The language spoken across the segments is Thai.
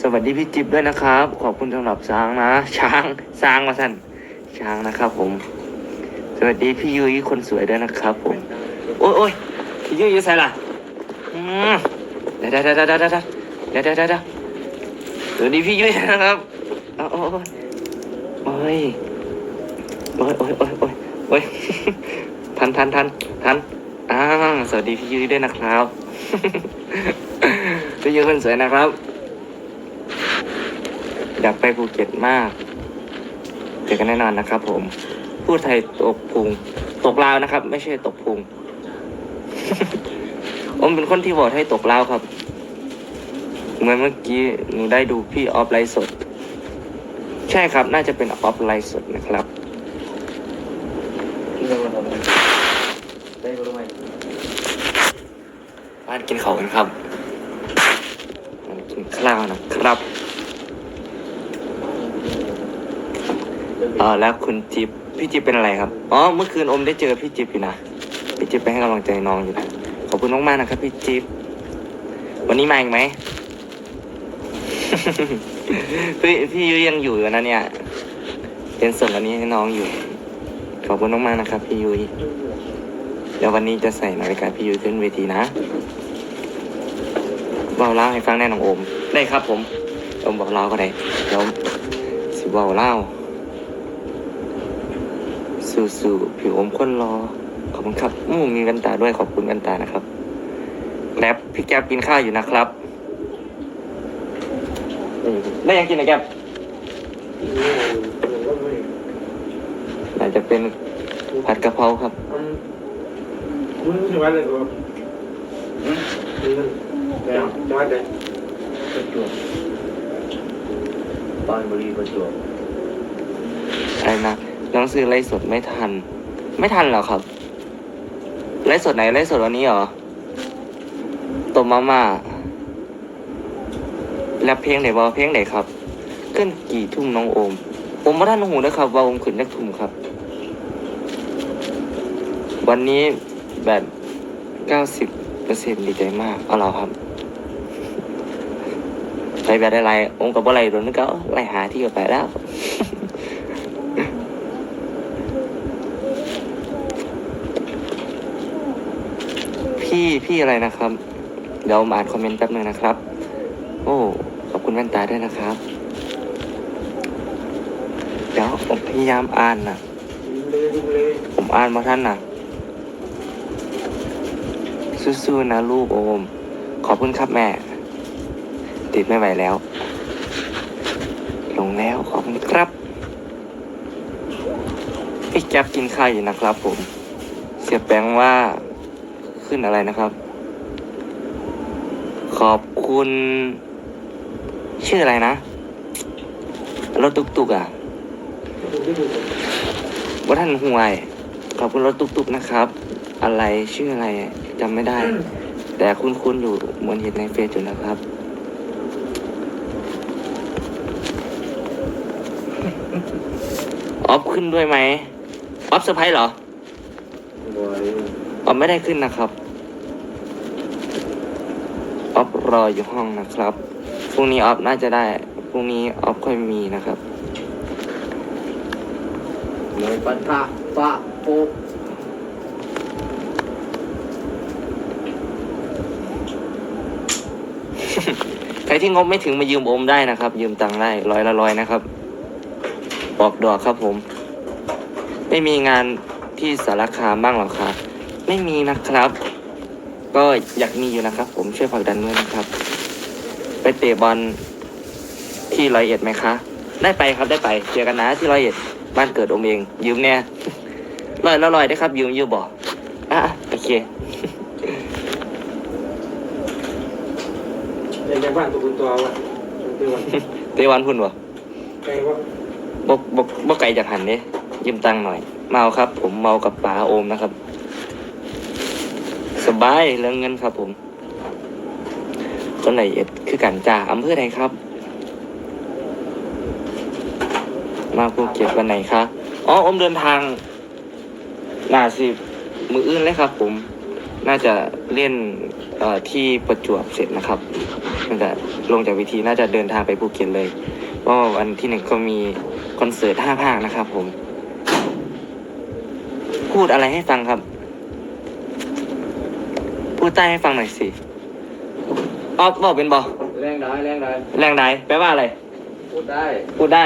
สวัสดีพี่จิ๊บด้วยนะครับ ขอบคุณสำหรับช้างนะ ช้างช้างมาสั่นช้างนะครับผม สวัสดีพี่ยุ้ยคนสวยด้วยนะครับผม โอ้ยโอ้ยพี่ยุ้ยยุ้ยใส่ละอืมเดี๋ยวเดี๋ยวเดี๋ยวเดี๋ยวเดี๋ยวเดี๋เดี๋สวัสดีพี่ยุ้ยนะครับโอ้ยโอ้ยโอ้ยโอ้ยโอ้ยโอ้ยโอ้ยทันทันทันทันอ่าสวัสดีพี่ยุ้ยด้วยนะครับ พี่ยุ้ยคนสวยนะครับอยากไปภูเก็ตมากเจอกันแน่นอนนะครับ ผม พูดไทยตกพุงตกลาวนะครับ ไม่ใช่ตกพุงผมเป็นคนที่บอกให้ตกลาวครับ เหมือนเมื่อกี้หนูได้ดูพี่ออฟไลฟ์สด ใช่ครับ น่าจะเป็นออฟไลฟ์สดนะครับได้รู้ไหมบ้านกินเขาวกันครับบ้านกินข้าวนะครับ เออแล้วคุณจิ๊บพี่จิ๊บเป็นอะไรครับอ๋อเมื่อคืนอมได้เจอพี่จิ๊บอยู่นะพี่จิ๊บไปให้กำลังใจน้องอยู่นะขอบคุณมากๆนะครับพี่จิ๊บวันนี้มาอีกไหมพี่พี่ยุ้ยยังอยู่อยู่นะเนี่ยเป็นส่งวันนี้ให้น้องอยู่ ขอบคุณมากๆนะครับ พี่ยุ้ยเดี๋ยววันนี้จะใส่นาฬิกาพี่ยุ้ยขึ้นเวทีนะเบาเล่าให้ฟังแน่น้องโอมได้ครับ ผมโอมบอกเล่าก็ได้เดี๋ยวสิเบาเล่า สู้ๆผิวอมคนรอ ขอบคุณครับอืมมีกันตาด้วยขอบคุณกันตานะครับแกร็บพี่แก๊บกินข้าวอยู่นะครับอืมได้ยังกินนะแก๊บอาจจะเป็นผัดกะเพราครับคุณจังหวัดอะไรครับจังหวัดไหนประจวบปรานบุรีประจวบอะไรนะ น้องซื้อไลฟ์สดไม่ทัน ไม่ทันหรอครับไลฟ์สดไหนไลฟ์สดวันนี้เหรอตบมาม่าแล้วเพลงไหนบอเพลงไหนครับขึ้นกี่ทุ่มน้องโอม ผมว่าท่านหูนะครับว่าอมขึ้นได้ทุ่มครับ วันนี้แบบเก้าสิบเปอร์เซ็นต์ดีใจมากเอาเรอครับไปแบบอะไรองค์กับอะไรโดนนึกก็ไล่หาที่ก็ไปแล้ว พี่พี่อะไรนะครับ เดี๋ยวผมอ่านคอมเมนต์แป๊บนึงนะครับ โอ้ ขอบคุณแว่นตาด้วยนะครับ เดี๋ยวผมพยายามอ่านนะผมอ่านมาท่านนะสู้ๆนะลูกโอม ขอบคุณครับแม่ ติดไม่ไหวแล้ว ลงแล้วขอบคุณครับพี่แก๊ปกินข้าวอยู่นะครับผม เสียแปงว่า ขึ้นอะไรนะครับ ขอบคุณ ชื่ออะไรนะ รถตุกตุกอะว่าท่านห่วย ขอบคุณรถตุกตุกนะครับ อะไรชื่ออะไรจำไม่ได้ แต่คุ้นๆอยู่เหมือนเห็นในเฟซอยู่นะครับ ออฟขึ้นด้วยไหมออฟเซอร์ไพรส์เหรอ ออฟไม่ได้ขึ้นนะครับออฟรออยู่ห้องนะครับพรุ่งนี้ออฟน่าจะได้พรุ่งนี้ออฟค่อยมีนะครับเลยปันทะปะโปกใครที่งบไม่ถึงมายืมโอมได้นะครับ ยืมตังค์ได้ร้อยละร้อยนะครับออกดอกครับผม ไม่มีงานที่สารคามบ้างหรอครับ ไม่มีนะครับ ก็อยากมีอยู่นะครับ ผมช่วยผลักดันด้วยนะครับ ไปเตะบอลที่ร้อยเอ็ดไหมคะ ได้ไปครับได้ไปเจอกันนะที่ร้อยเอ็ดบ้านเกิดโอมเอง ยืมเนี่ยร้อยละร้อยได้ครับ ยืมยืมบอกอะโอเคในในบ้านตัวคุณตัววะตัววันเตะวันพุ่นบ่ใครว่าบกบกบกไก่จากหันเนี่ยยืมตังค์หน่อย เมาครับ ผมเมากับป๋าโอมนะครับ สบายเรื่องเงินครับผมคนไหนเอ็ดคือกันจ่าอำเภอใดครับ มาภูเก็ตวันไหนคะอ๋ออมเดินทางน่าสิมืออื่นเลยครับ ผม น่าจะเล่นที่ประจวบเสร็จนะครับน่าจะลงจากวิธีน่าจะเดินทางไปภูเก็ตเลยเพราะวันที่หนึ่งก็มีคอนเสิร์ตห้าภาคนะครับ ผม พูดอะไรให้ฟังครับ ดใต้ให้ฟังหน่อยสิออฟบอกเป็นบอแรงได้แรงได้แรงไหนแปลว่าอะไร พูดได้ พูดได้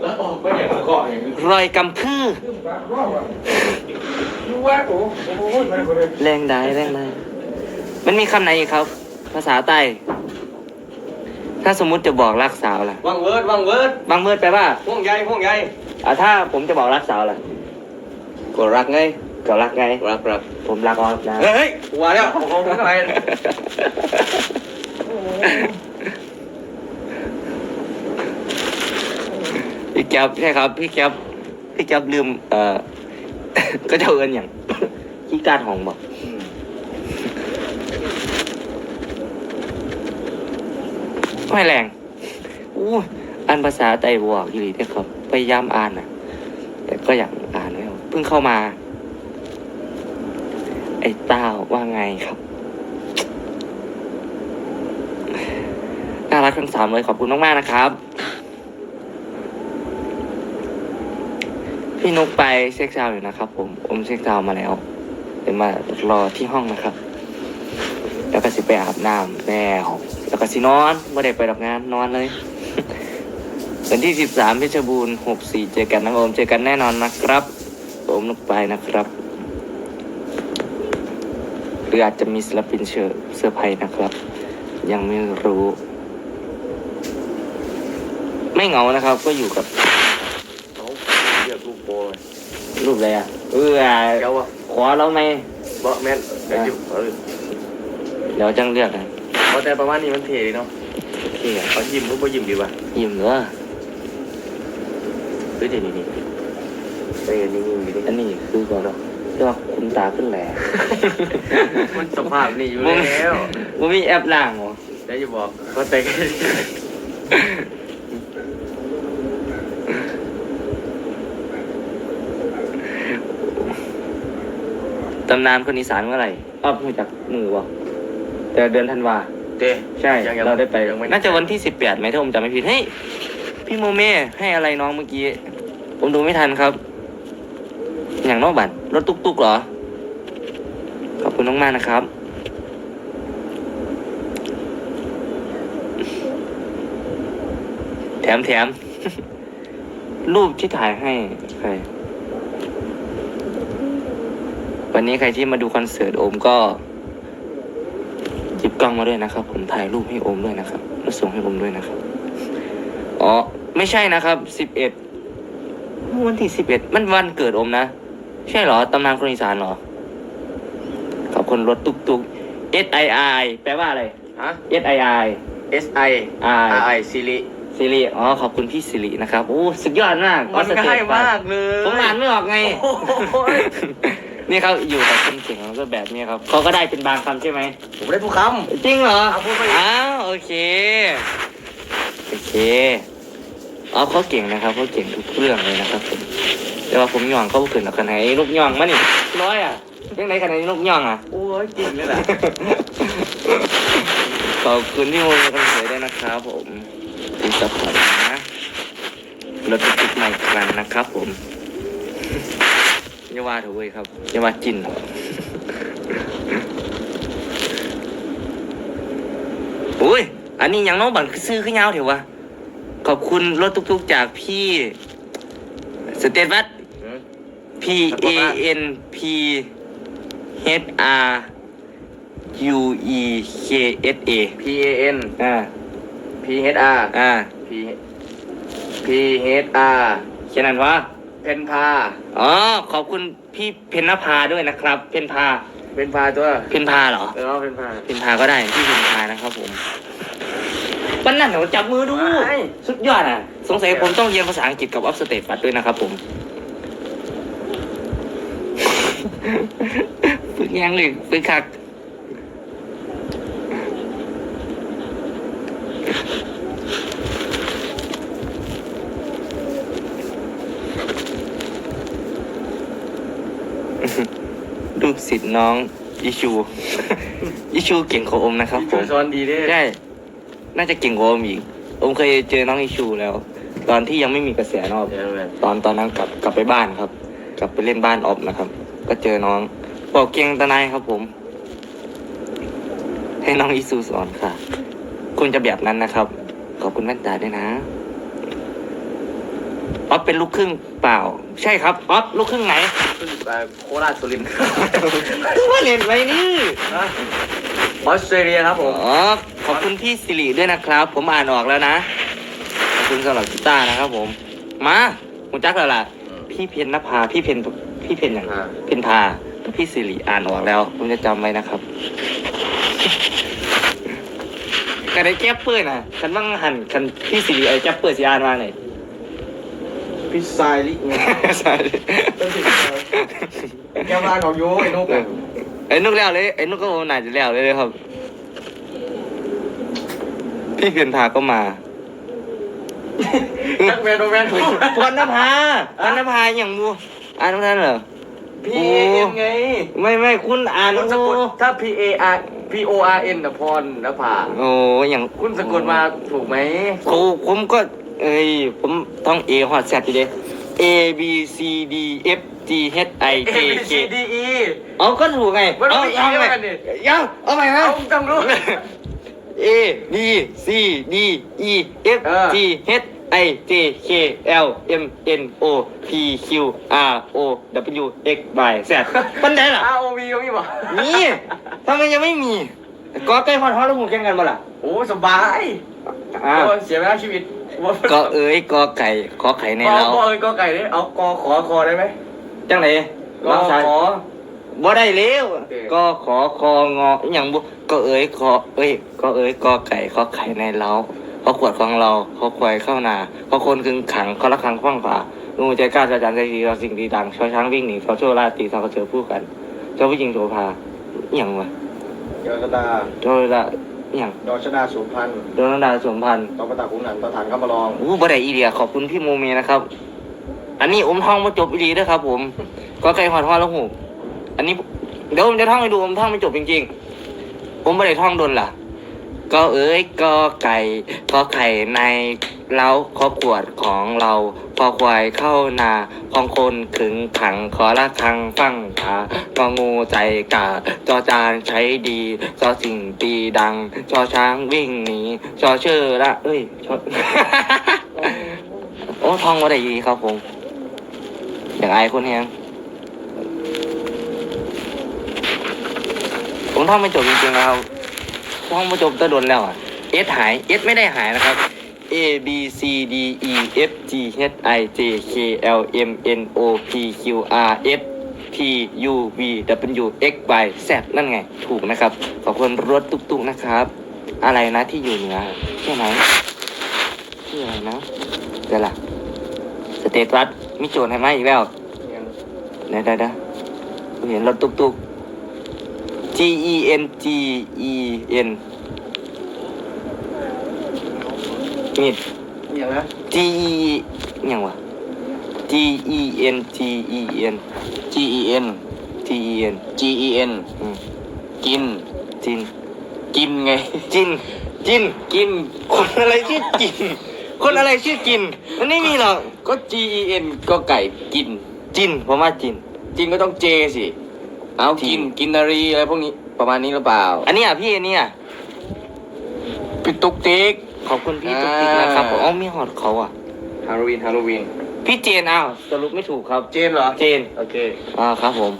แล้วออกไปอย่างเกาะอย่างนี้รอยกำพือขึ้นบ้านรอบอะรู้ว่าโอ้โหมันคนเลยแรงได้แรงได้มันมีคำไหนอีกครับ ภาษาใต้ ถ้าสมมุติจะบอกรักสาวล่ะ วังเวิร์ดวังเวิร์ดบางเมื่อแปลว่าห่วงใยห่วงใยอ่าถ้าผมจะบอกรักสาวล่ะก็รักไง ก็รักไง รักรักผมรักออฟนะเฮ้ยว่าแล้วโอ้โหทำไมพี่แก๊ปใช่ครับ พี่แก๊ปพี่แก๊ปลืม เอ่อ ก็จะเอินอย่างขี้การหองบอกไม่แรงอู้อ่านภาษาไต้หวันอยู่ดีด้วยครับ พยายามอ่านนะแต่ก็อยากอ่านไม่ออกเพิ่งเข้ามา ไอ้เต้าว่าไงครับ น่ารักทั้งสามเลยขอบคุณมาก ๆ นะครับ พี่นุกไปเช็คซาวอยู่นะครับ ผมผมเช็คซาวมาแล้วเดี๋ยวมารอที่ห้องนะครับ แล้วก็สิไปอาบน้ำแล้วแล้วก็สินอนไม่ได้ไปดอกงานนอนเลยวันที่สิบสามเพชรบูรณ์หกสี่เจอกันนะโอมเจอกันแน่นอนนะครับ ผมนุกไปนะครับ รืออาจจะมีศิลปินเชิญเสื้อร์ไพรส์นะครับ ยังไม่รู้ ไม่เหงานะครับ ก็อยู่กับเขาเรียกลูกโปรยรูปอะไรอะเออเจ้าว่าขอเราไหมบ่แม่นเดี๋ยวจิ้มเออเดี๋ยวจังเลือกนะเพราะแต่ประมาณนี้มันเท่ดีเนาะโอเคอะเขายิ้มหรือบ่ยิ้มดีวะยิ้มเหรอเฮ้ยเดี๋ยวนี้นี่เฮ้ยนิ่งๆดีดิอันนี้คือก่อนเนาะ ที่ว่าคุณตาขึ้นแหล่มันสภาพนี่อยู่แล้วว่ามีแอปล่างเหรอแล้วจะบอกก็แต่ตำนานคนอีสานเมื่อไหร่อ้าวมาจากมือวะแต่เดือนธันวา เต้ใช่ ยังยังเราได้ไป ยังไม่ น่าจะวันที่สิบแปดไหมถ้าผมจำไม่ผิดเฮ้ยพี่โมเม่ให้อะไรน้องเมื่อกี้ ผมดูไม่ทันครับ อย่างนอกบัตร รถตุ๊กๆเหรอ ขอบคุณมากๆนะครับ แถมแถมรูปที่ถ่ายให้ใครวันนี้ใครที่มาดูคอนเสิร์ตโอมก็หยิบกล้องมาด้วยนะครับ ผมถ่ายรูปให้โอมด้วยนะครับแล้วส่งให้โอมด้วยนะครับ อ๋อ ไม่ใช่นะครับสิบเอ็ดวันที่สิบเอ็ดมันวันเกิดโอมนะ ใช่เหรอ ตำนานคนอีสานเหรอ ขอบคุณรถตุกตุก S I I แปลว่าอะไร ฮะ S I I S I I R I ซิริสิริอ๋อ ขอบคุณพี่สิรินะครับโอ้สุดยอดมากมันง่ายมากเลยผมอ่านไม่ออกไงโอ้ยนี่เขาอยู่กับคนเก่งแล้วก็แบบนี้ครับ เขาก็ได้เป็นบางคำใช่ไหม ผมได้ทุกคจริงเหรอเอาพูดไปอีกอ้าว โอเค โอเคอ๋อเขาเก่งนะครับเขาเก่งทุกเรื่องเลยนะครับผม แต่ว่าผมย่องเขาบ่ขึ้นหรอกกันไหนลูกย่องมานี่ร้อยอะยังไงกันไหนลูกย่องอะำโอ้ยจริงเลยล่ะ ขอบคุณที่โมกันเสยด้วยนะครับผมที่ซัพพอร์ตนะรถติดใหม่ครั้งนะครับผมอย่าว่าเถอะเว้ยครับอย่าว่าจินเถอะอุ้ย อันนี้ยังน้องบันคือซื้อขึ้นยาวเถอะวะ ขอบคุณรถทุกๆจากพี่ สเตตวัต P A N P H R U E K S A P A N อ่า P H R อ่า P P H R แค่นั้นวะเพนพาอ๋อ ขอบคุณพี่เพนนภาด้วยนะครับ เพนพา เพนพาตัว เพนพาเหรอเออเพนพา เพนพาก็ได้พี่เพนพานะครับผมปันนั่นเดี๋ยวจับมือดู สุดยอดอะ สงสัยผมต้องเรียนภาษาอังกฤษกับออฟสเตทฟัดด้วยนะครับผม ฝึกยังหรือฝึกคักลูกศิษย์น้องอิชู อิชูเก่งของอมนะครับผช่วมยสอนดีเด้ใช่ น่าจะเก่งกว่าโอมอีกโอมเคยเจอน้องอิชูแล้ว ตอนที่ยังไม่มีกระแสเนอกเดี๋ยวแมนตอนตอนนั้นกลับกลับไปบ้านครับ กลับไปเล่นบ้านออฟนะครับ ก็เจอน้องบอกเก่งตะนายครับผม ให้น้องอิซูสอนค่ะ คุณจะแบบนั้นนะครับ ขอบคุณแว่นตาด้วยนะออฟเป็นลูกครึ่งเปล่า ใช่ครับออฟลูกครึ่งไหนขึ้นไปโคราชสุรินทร์ว่าเรียนไว้นี่ออสเตรเลียครับผมอ๋อขอบคุณพี่สิริด้วยนะครับ ผมอ่านออกแล้วนะ ขอบคุณสำหรับกีตาร์นะครับผม มาคุณจักแล้วล่ะ พี่เพนนภาพี่เพน พี่เพนอย่างอ่าเพนพาพี่สิริอ่านออกแล้ว ผมจะจำไว้นะครับกันไอ้แก๊ปเปื้อนอะคันว่างหันคันพี่สิริไอ้แก๊ปเปื้อนสิอ่านมาหน่อยพี่ชายลิไงใช่แกมาของโยไอ้นกอะไอ้นุกแล้วเลยไอ้นุกก็โอน่าจะแล้วเลยเลยครับ พี่เพนพาก็มานักแมนโดแมนถูกพรณภาพรณภาอย่างบู อ่านน้ำท่านเหรอพี่เอ็มไงไม่ไม่คุณอ่านคุณสะกดถ้า P A R P O R N นะพรนภาโอ้อย่างคุณสะกดมาถูกไหมโอ้ผมก็ เอ้ยผมต้อง A ฮอดแซดทีเดียว A B C D F G H I A J B K C D E เอาก็ถูกไงมันเอาไม่เอาเกี่ยวใหม่กันนี่ยังเอาใหม่ครัเอาบต้องรู้ A B C D E F เออ G H I J K L M N O P Q R O W X Y Z ปันไดล่ะ R O V ก็มีบ่มีทำไมยังไม่มีก็ใกล้พอดฮอลแล้วหูแข่งกันบ่ล่ะโอ้สบายอ่าโอ้เสียเวลาชีวิตก็เอ้ยกอไก่ขอไข่ในในเราเราเอ้ยก็ไก่นี่เอากอขอคอได้ไหมจังไหนกอขอบ่ได้เร็วโอเคก็ขอคองออหย่างบุก็เอ้ยขอเอ้ยก็เอ้ยกอไก่ขอไข่ในเรา ขอขวดของเราขอควายเข้านาขอคนกึ่งขังขอละครังขว้างฝาลุงใจกล้าจะจันใจดีเราสิ่งดีดังชอช้างวิ่งหนีเขาโชว์ราตรีเขาเจอผู้กันเจ้าผู้หญิงโสภาอหย่างวะยอชดาโดยละอหย่างยอชดาสุพรรณโดนดาสมพันธ์ตอประตักขุนหนันตอฐานข้ามารองอู้บ่ได้อีเดียขอบคุณพี่โมเมนะครับ อันนี้อมท่องมาจบอีดีด้วยครับ ผม ก็ไก่หอด hoa แล้วหูอันนี้เดี๋ยวผมจะท่องให้ดูผมท่องไม่จบจริงๆผมไม่ได้ท่องโดนล่ะ ก็เอ้ยก็ไก่ก็ไข่ในเล้าขอขวดของเราพอควายเข้านาของคนขึงขังขอละคังฟังผาก็งูใจกาจอจานใช้ดีจอสิ่งตีดังจอช้างวิ่งหนีจอเชื่อละ เอ้ยชอโอ้ท่องมาได้ดีครับผมอยากอายคนแฮงผมท่องไม่จบจริงๆนะค รับท่องไม่จบตะโดนแล้วอะ S หาย S ไม่ได้หายนะครับ A B C D E F G H I J K L M N O P Q R S T U V W X Y Z นั่นไง ถูกนะครับ ขอบคุณรถตุกๆนะครับ อะไรนะที่อยู่เหนือใช่ไหมชื่อะไรนะเดี๋ยวล่ะสเตตัสมีโจทย์ให้ไหมอีกแล้วเดี๋ยวเดี๋ยวเดี๋ยวผมเห็นรถตุกตุก G E N G E N มีดอย่างนะ G E ยังวะ G E N G E N G E N G E N G E N อืมกิน จิน กินไง จิน จิน กิน คนอะไรชื่อจิน คนอะไรชื่อจิน มันไม่มีหรอก ก็ G E N ก็ไก่กิน จินผมว่าจิน จินก็ต้อง J สิ เอาทีกินกินนารีอะไรพวกนี้ประมาณนี้หรือเปล่า อันนี้อะพี่อันนี้อะพี่ตุ๊กติ๊ก ขอบคุณพี่ตุ๊กติ๊กนะครับผมอ่าอ๋อมีหอดเขาอะฮาโลวีนฮาโลวีนพี่เจนอ้าวสรุปไม่ถูกครับ เจนเหรอ เจน โอเค อ่าครับผม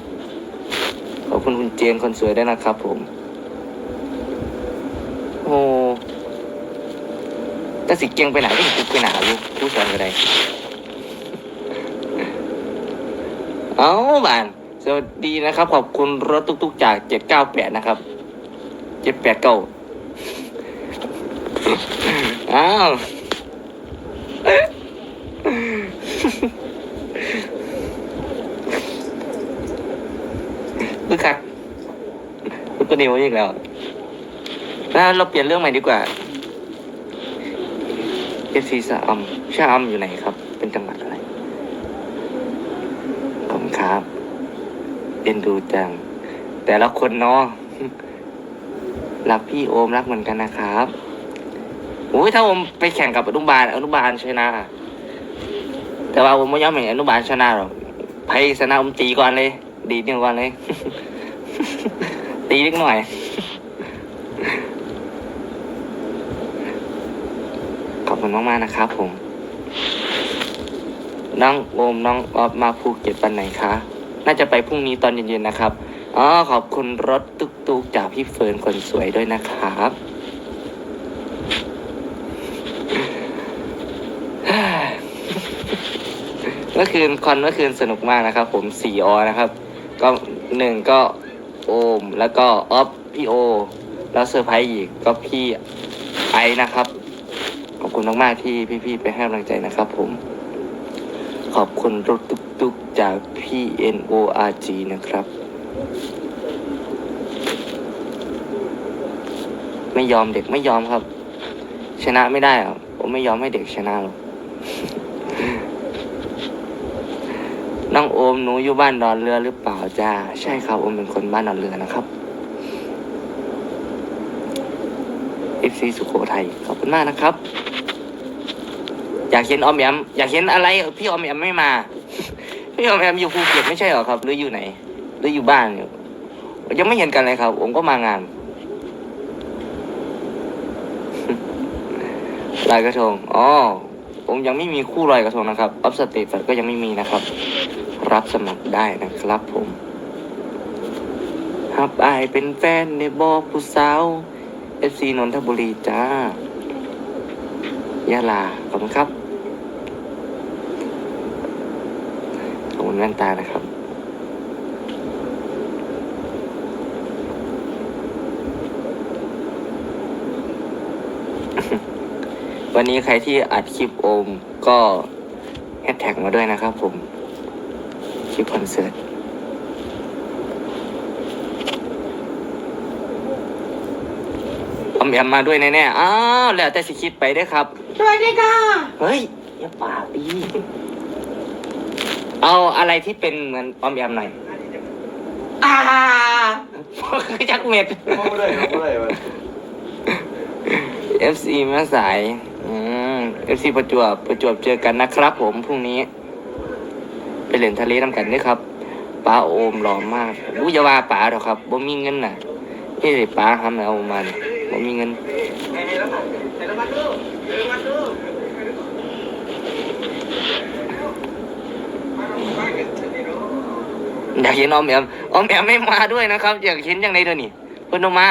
ขอบคุณคุณเจนคนสวยด้วยนะครับผม โอ้แต่สิเกียงไปไหนก็ติดไปหนาอยู่ผู้สอนก็ได้ เอาบาน สวัสดีนะครับ ขอบคุณรถตุกๆจากเจ็ดเก้าแปดนะครับเจ็ดแปดเก้าอ้าวคือคักคือตัวนิวอีกแล้วแล้วเราเปลี่ยนเรื่องใหม่ดีกว่าเอฟซีสะอำชะอำอยู่ไหนครับ เป็นจังหวัดอะไรขอบคุณครับ เอ็นดูจัง แต่ละคนเนาะรักพี่โอมรักเหมือนกันนะครับโอ้ยถ้าผมไปแข่งกับอนุบาลอนุบาลชนะ แต่ว่าผมไม่ยอมเห็นอนุบาลชนะหรอกไพ่ชนะผมตีก่อนเลย ดีดหนึ่งก่อนเลย ตีนิดหน่อย ขอบคุณมากๆนะครับผม น้องโอมน้องออฟมาภูเก็ตวันไหนคะ น่าจะไปพรุ่งนี้ตอนเย็นๆนะครับอ๋อขอบคุณรถตุกๆจากพี่เฟิร์นคนสวยด้วยนะครับเมื่อคืนคอนเมื่อคืนสนุกมากนะครับ ผมสี่ออนะครับ ก็หนึ่งก็โอม แล้วก็ออฟพี่โอ แล้วเซอร์ไพรส์อีกก็พี่ไอนะครับ ขอบคุณมากๆที่พี่ๆไปให้กำลังใจนะครับ ผม ขอบคุณรถตุก ๆจากพี่ N O R G นะครับ ไม่ยอมเด็กไม่ยอมครับ ชนะไม่ได้หรอกผมไม่ยอมให้เด็กชนะหรอกน้องโอมหนูอยู่บ้านดอนเรือหรือเปล่าจ้าใช่ครับโอมเป็นคนบ้านดอนเรือนะครับ FC สุโขทัยขอบคุณมากนะครับ อยากเห็นออมแอมอยากเห็นอะไรพี่ออมแอมไม่มา พี่ออมแอมอยู่ภูเก็ตไม่ใช่หรอครับ หรืออยู่ไหน หรืออยู่บ้านอยู่ยังไม่เห็นกันเลยครับ ผมก็มางานลอยกระทงอ๋อผมยังไม่มีคู่ลอยกระทงนะครับออฟสเตทก็ยังไม่มีนะครับ รับสมัครได้นะครับผมฮับอายเป็นแฟนในบอผู้สาวเอฟซีนนทบุรีจ้ายะลาขอบคุณครับ ขอบคุณแว่นตานะครับ วันนี้ใครที่อัดคลิปโอมก็แฮชแท็กมาด้วยนะครับผม คลิปคอนเสิร์ตออมแอมมาด้วยแน่ๆ อ้าว แล้วแต่สิคิดไปเด้อครับ สวัสดีค่ะ เฮ้ย อย่าปากดี เอาอะไรที่เป็นเหมือนออมแอมหน่อยอ่าจักเม็ดไม่ได้ไม่ได้มัน FC แม่สายอืม FC ประจวบประจวบเจอกันนะครับผมพรุ่งนี้ ไปเล่นทะเลน้ำกันด้วยครับป้าโอมหล่อมากอู้อย่าว่าป๋าหรอกครับบ่มีเงินน่ะนี่เลยป๋าทำเอามันบ่มีเงินอ อยากเห็นออมแอมออมแอมไม่มาด้วยนะครับ อยากเห็นยังไงเดี๋ยวนี้เพิ่นเอามา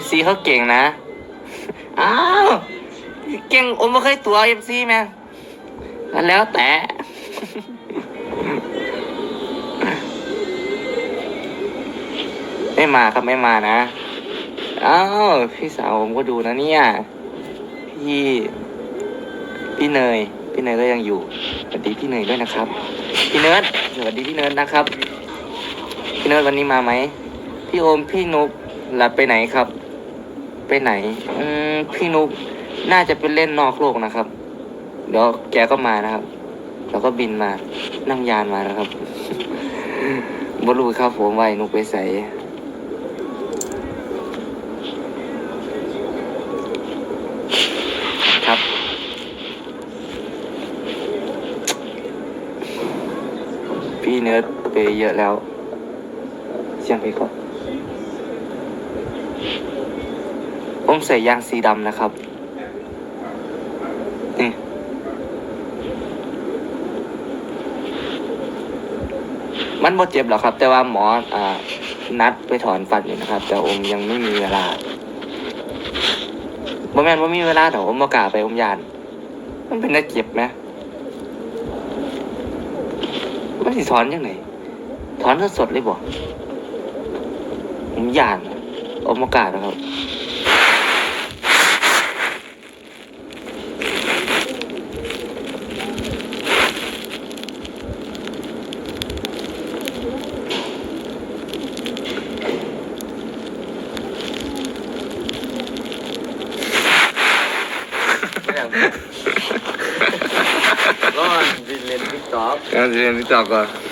FC เขาเก่งนะ อ้าว เก่งอมไม่เคยตัว FC แม่งั้นแล้วแต่ไม่มาครับไม่มานะอ้าวพี่สาวผมก็ดูนะเนี่ย พี่ พี่เนย พี่เนยก็ยังอยู่สวัสดีพี่เนยด้วยนะครับ พี่เนิร์ดสวัสดีพี่เนิร์ดนะครับ พี่เนิร์ดวันนี้มาไหมพี่โอมพี่นุกหลับไปไหนครับ ไปไหน อืมพี่นุกน่าจะไปเล่นนอกโลกนะครับ เดี๋ยวแกก็มานะครับ แล้วก็บินมานั่งยานมานะครับบรู้ครับผมไว้นุกไปใส่ ครับ พี่เนิร์ด ไปเยอะแล้ว เสียงไปก่อนผมใส่ยางสีดำนะครับ นี่ มันบ่เจ็บหรอครับ แต่ว่าหมออ่านัดไปถอนฟันอยู่นะครับ แต่อมยังไม่มีเวลาบ่แม่นว่ามีเวลาแต่อมบ่กล้าไปอมยาน มันเป็นนักเจ็บไหมมันสิถอนยังไง ถอนสดเลยบ่ผมหยานอมกล้านะครับก็บินเลนติ๊กตอกเอาเรียนพี่ตอบก่อน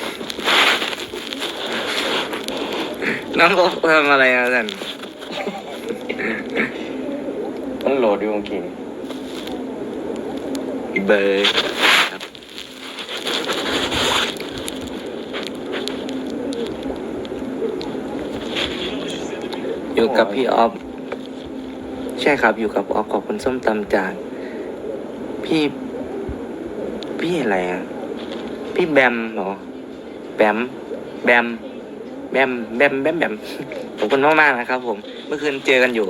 น้องก็ทำอะไรนะท่านดอยู่เมื่อกี้นี่เบอร์ครับอยู่กับพี่ออฟใช่ครับอยู่กับออฟขอบคุณส้มตำจากพี่ พี่อะไรอะ พี่แบมเหรอ แบม แบม แบมแบมแบมแบมขอบคุณมากมากๆนะครับ ผมเมื่อคืนเจอกันอยู่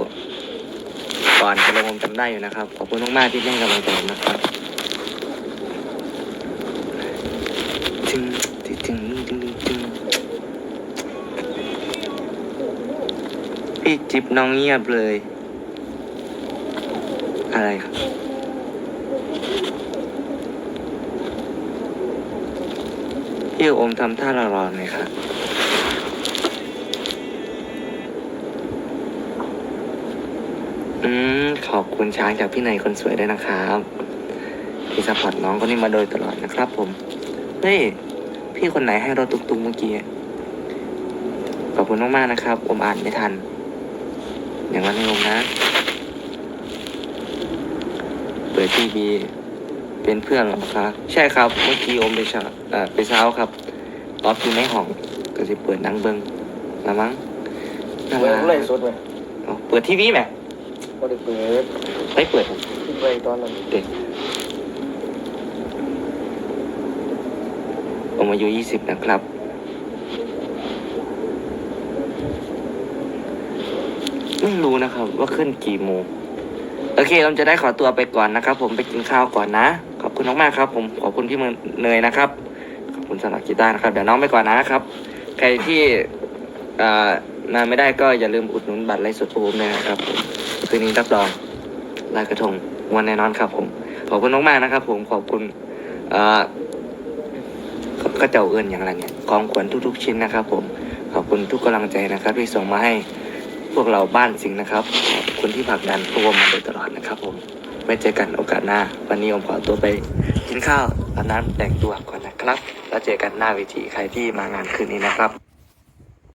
ก่อนจะลงผมจำได้อยู่นะครับ ขอบคุณมากๆที่ให้กำลังใจผมนะครับจึงจึงจึงจึงจึงพี่จิบน้องเงียบเลย อะไรครับพี่โอมทำท่าหล่อๆหน่อยครับ อืม ขอบ คุณช้างจากพี่นายคนสวยด้วยนะครับ ที่สปอร์ตน้องคนนี้มาโดยตลอดนะครับ ผมเฮ้ยพี่คนไหนให้รถตุกตุกเมื่อกี้ขอบคุณมากๆนะครับ อมอ่านไม่ทัน อย่างนั้นให้อมนะ เปิดทีวีเป็นเพื่อนเหรอครับ ใช่ครับ เมื่อกี้อมไปเช้าเอ่อไปเช้าครับออฟอยู่ในห้องก็จะเปิดหนังเบิงละมั้งน่าเปิดรักเลยสุดไหมเอาเปิดทีวีไหม บ่ได้เปิดไม่เปิดคิดไปตอนนั้นเด็กผมอายุยี่สิบนะครับ ไม่รู้นะครับว่าขึ้นกี่โมงโอเคเราจะได้ขอตัวไปก่อนนะครับ ผมไปกินข้าวก่อนนะ ขอบคุณมากๆครับ ผมขอบคุณพี่เนยนะครับ ขอบคุณสำหรับกีตาร์นะครับ เดี๋ยวน้องไปก่อนนะครับ ใครที่มาไม่ได้ก็อย่าลืมอุดหนุนบัตรไลฟ์สดพวกผมด้วยนะครับ คืนนี้รับรองลอยกระทงวันแน่นอนครับผม ขอบคุณมากๆนะครับ ผมขอบคุณเอ่อก็เจ้าเอิญอย่างไรเนี่ยของขวัญทุกๆชิ้นนะครับ ผมขอบคุณทุกกำลังใจนะครับ ที่ส่งมาให้พวกเราบ้านสิงนะครับขอบคุณที่ผลักดันพวกผมมาโดยตลอดนะครับ ผมไว้เจอกันโอกาสหน้า วันนี้ผมขอตัวไปกินข้าวอาบน้ำแต่งตัวก่อนนะครับ แล้วเจอกันหน้าเวทีใครที่มางานคืนนี้นะครับ